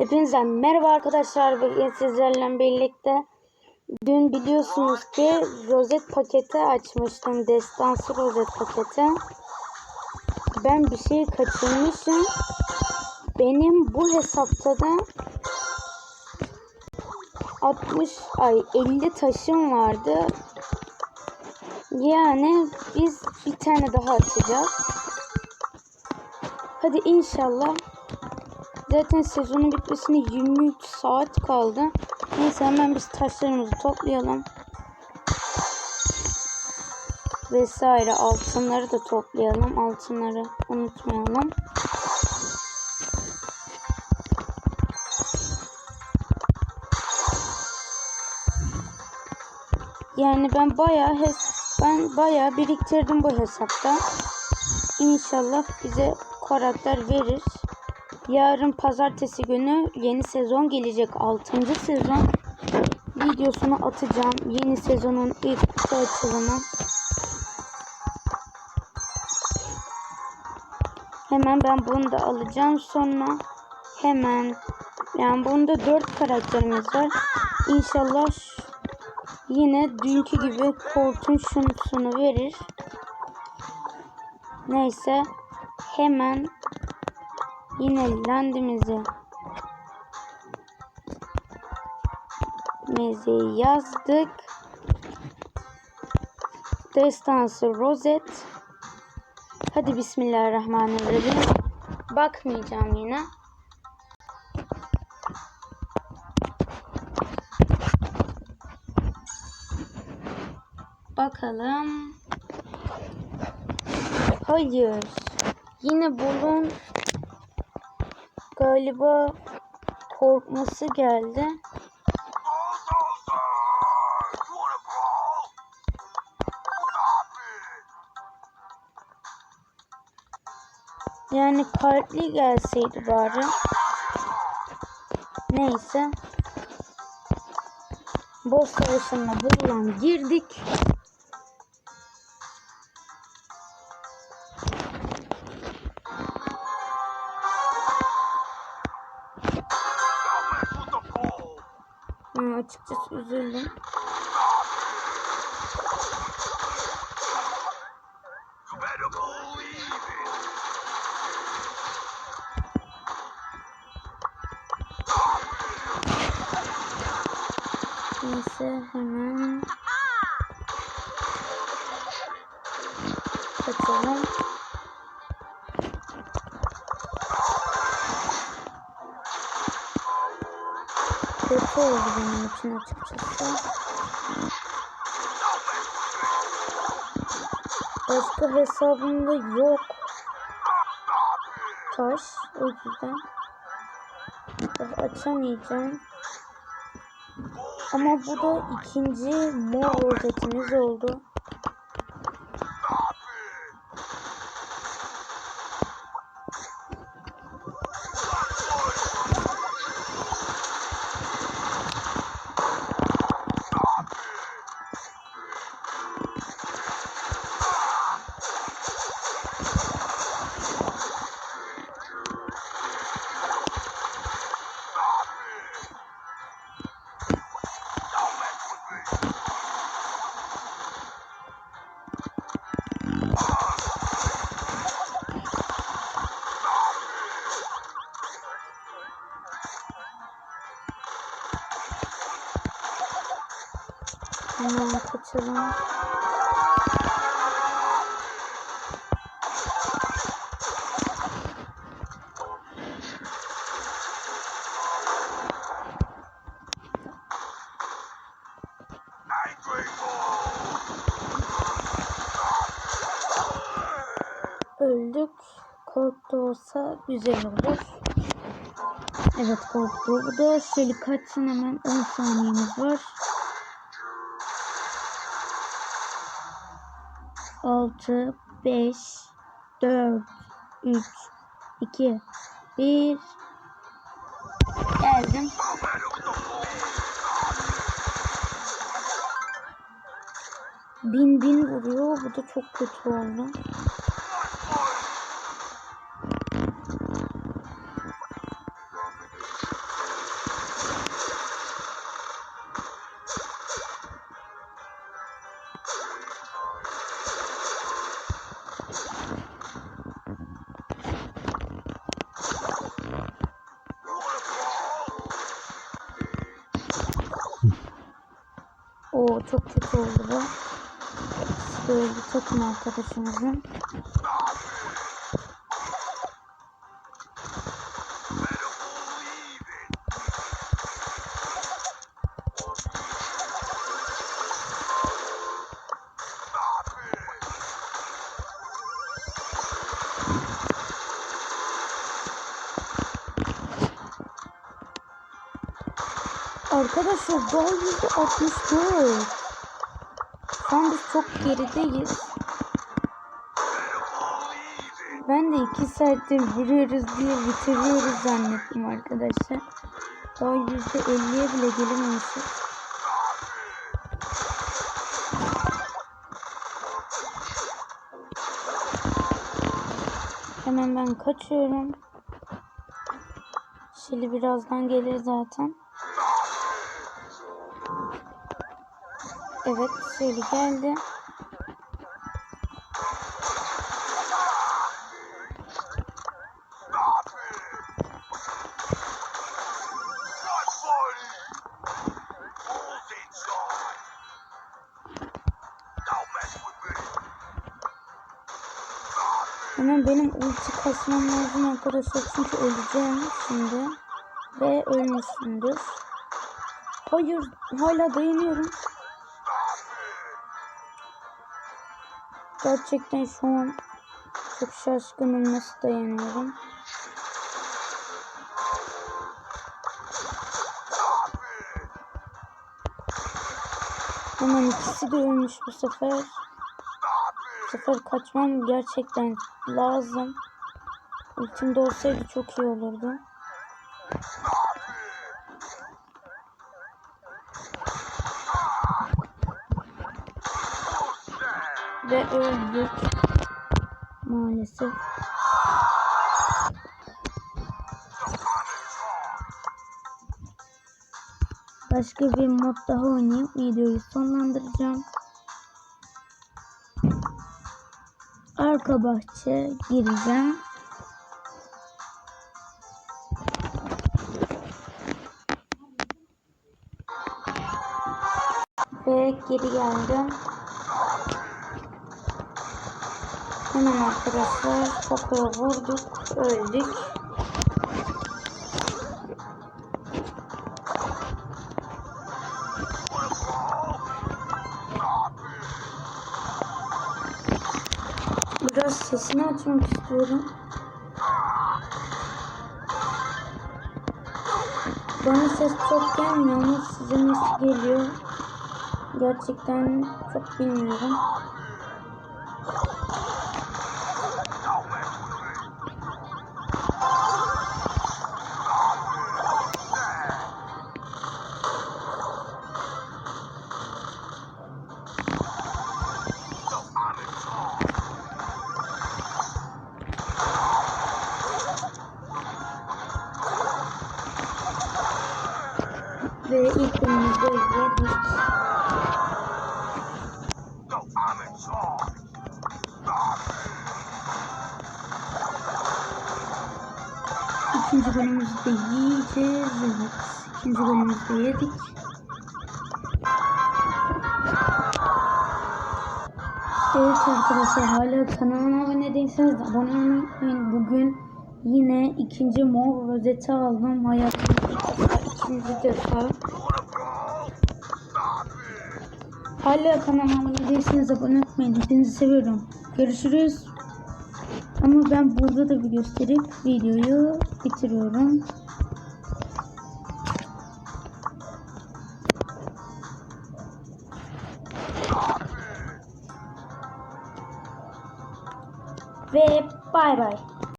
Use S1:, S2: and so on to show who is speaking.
S1: Hepinize merhaba arkadaşlar. Bugün sizlerle birlikte dün biliyorsunuz ki rozet paketi açmıştım. Destansı rozet paketi. Ben bir şey kaçırmışım. Benim bu hesapta da 60 ay 50 taşım vardı. Yani biz bir tane daha açacağız. Hadi inşallah Zaten sezonun bitmesine 23 saat kaldı. Neyse hemen biz taşlarımızı toplayalım. Vesaire altınları da toplayalım. Altınları unutmayalım. Yani ben bayağı hes ben bayağı biriktirdim bu hesapta. İnşallah bize karakter verir. Yarın pazartesi günü yeni sezon gelecek. 6. sezon videosunu atacağım. Yeni sezonun ilk kutu açılımı. Hemen ben bunu da alacağım. Sonra hemen yani bunda 4 karakterimiz var. İnşallah yine dünkü gibi koltuğun şunusunu verir. Neyse hemen yine landimizi mezeyi yazdık. Destansı rozet. Hadi Bismillahirrahmanirrahim. Bakmayacağım yine. Bakalım. Hayır. Yine bunun galiba korkması geldi. Yani kalpli gelseydi bari. Neyse. Boss savaşına buradan girdik. Üzüldüm. Neyse hemen kaçalım. Kötü oldu için açıkçası. Başka hesabımda yok. Taş. O yüzden. Açamayacağım. Ama bu da ikinci mor rozetimiz oldu. Kaçalım. Öldük. Korktu olsa güzel olur. Evet korktu. Bu da şöyle kaçsın hemen 10 saniyemiz var. 6 5 4 3 2 1 Geldim. Bin bin vuruyor. Bu da çok kötü oldu. Çok kötü oldu bu. Böyle bir takım arkadaşımızın. Arkadaşlar daha yüzde 64. Şu biz çok gerideyiz. Ben de iki saattir vuruyoruz diye bitiriyoruz zannettim arkadaşlar. Daha yüzde 50'ye bile gelememişiz. Hemen ben kaçıyorum. Şili birazdan gelir zaten.
S2: Mess with me!
S1: Hemen benim ulti kasmam lazım arkadaşlar çünkü öleceğim şimdi. Ve ölmüşsündür. Hayır hala dayanıyorum. Gerçekten şu an çok şaşkınım nasıl dayanıyorum. Hemen ikisi de ölmüş bu sefer. Bu sefer kaçmam gerçekten lazım. Ultimde olsaydı çok iyi olurdu. Ve öldük. Maalesef. Başka bir mod daha oynayıp videoyu sonlandıracağım. Arka bahçe gireceğim. Ve geri geldim. Hemen arkadaşlar kapıya vurduk, öldük. Biraz sesini açmak istiyorum. Bana ses çok gelmiyor ama size nasıl geliyor? Gerçekten çok bilmiyorum. Ve ilk önümüzde yedik. İkinci bölümümüzü de yiyeceğiz. Evet. İkinci bölümümüzü de yedik. Evet arkadaşlar hala kanalıma abone değilseniz de abone olmayı unutmayın. Bugün yine ikinci mor rozeti aldım. Hayatımda ikinci defa. Hala kanalıma abone abone olmayı Hepinizi seviyorum. Görüşürüz. Ama ben burada da bir gösterip videoyu bitiriyorum. Ve bay bay.